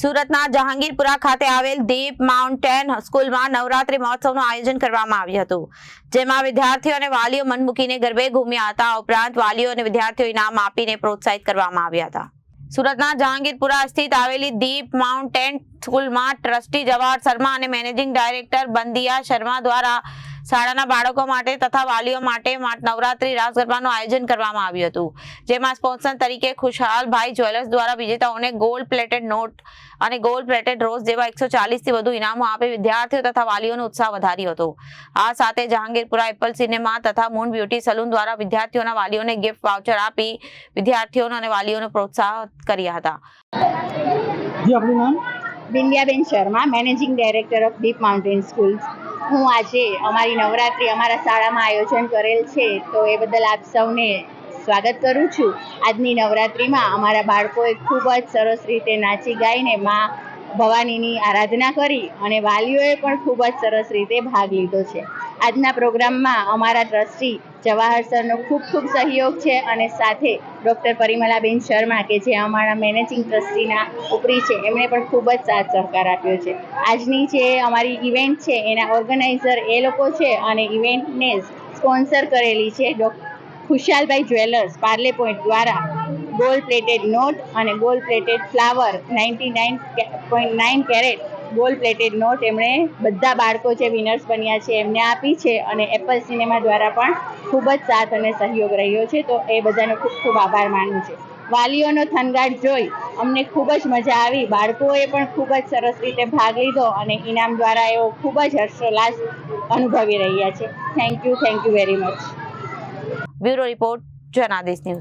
સુરતના જહાંગીરપુરા ખાતે આવેલ દીપ માઉન્ટેન સ્કૂલમાં નવરાત્રી મહોત્સવનું આયોજન કરવામાં આવ્યું હતું, જેમાં વિદ્યાર્થીઓ અને વાલીઓ મન મૂકીને ગરબે ઘૂમ્યા હતા. ઉપરાંત વાલીઓ અને વિદ્યાર્થીઓ ઇનામ આપીને પ્રોત્સાહિત કરવામાં આવ્યા હતા. સુરતના જહાંગીરપુરા સ્થિત આવેલી દીપ માઉન્ટેન સ્કૂલમાં ટ્રસ્ટી જવાહર શર્મા અને મેનેજિંગ ડાયરેક્ટર બંદિયા શર્મા દ્વારા શાળાના બાળકો માટે તથા વાલીઓ માટે નવરાત્રી રાસ ગરબાનું આયોજન કરવામાં આવ્યું હતું. જેમાં સ્પોન્સર તરીકે ખુશાલભાઈ જ્વેલર્સ દ્વારા વિજેતાઓને ગોલ્ડ પ્લેટેડ નોટ અને ગોલ્ડ પ્લેટેડ રોઝ જેવા એકસો થી વધુ ઇનામો આપી વિદ્યાર્થીઓ તથા વાલીઓનો ઉત્સાહ વધાર્યો હતો. આ સાથે જહાંગીરપુરા એપલ સિનેમા તથા મૂન બ્યુટી સલૂન દ્વારા વિદ્યાર્થીઓના વાલીઓને ગિફ્ટ વાઉચર આપી વિદ્યાર્થીઓને અને વાલીઓને પ્રોત્સાહિત કર્યા હતા. જી આપણું નામ? Bindiyaben Sharma managing director of deep mountain schools હું આજે અમારી નવરાત્રિ અમારા શાળામાં આયોજન કરેલ છે, તો એ બદલ આપ સૌને સ્વાગત કરું છું. આજની નવરાત્રિમાં અમારા બાળકોએ ખૂબ જ સરસ રીતે નાચી ગાઈને માં ભવાનીની આરાધના કરી અને વાલીઓએ પણ ખૂબ જ સરસ રીતે ભાગ લીધો છે. આજના પ્રોગ્રામમાં અમારા ટ્રસ્ટી જવાહર સરનો ખૂબ ખૂબ સહયોગ છે અને સાથે ડૉક્ટર પરિમલાબેન શર્મા કે જે અમારા મેનેજિંગ ટ્રસ્ટીના ઉપરી છે, એમણે પણ ખૂબ જ સાથ સહકાર આપ્યો છે. આજની જે અમારી ઇવેન્ટ છે, એના ઓર્ગેનાઇઝર એ લોકો છે અને ઇવેન્ટને સ્પોન્સર કરેલી છે ખુશાલભાઈ જ્વેલર્સ, પાર્લે પોઈન્ટ દ્વારા ગોલ્ડ પ્લેટેડ નોટ અને gold plated flower, ninety nine point nine carat gold plated note એમણે બધા બાળકો જે વિનર્સ બન્યા છે એમને આપી છે અને એપલ સિનેમા દ્વારા પણ ખૂબ જ સાથ અને સહયોગ રહ્યો છે. તો એ બધાનો ખૂબ ખૂબ આભાર માનું છે. વાલીઓનો થનગાટ જોઈ અમને ખૂબ જ મજા આવી. બાળકોએ પણ ખૂબ જ સરસ રીતે ભાગ લીધો અને ઇનામ દ્વારા એઓ ખૂબ જ હર્ષોલ્લાસ અનુભવી રહ્યા છે. Thank you thank you very much bureau report Janadesh news.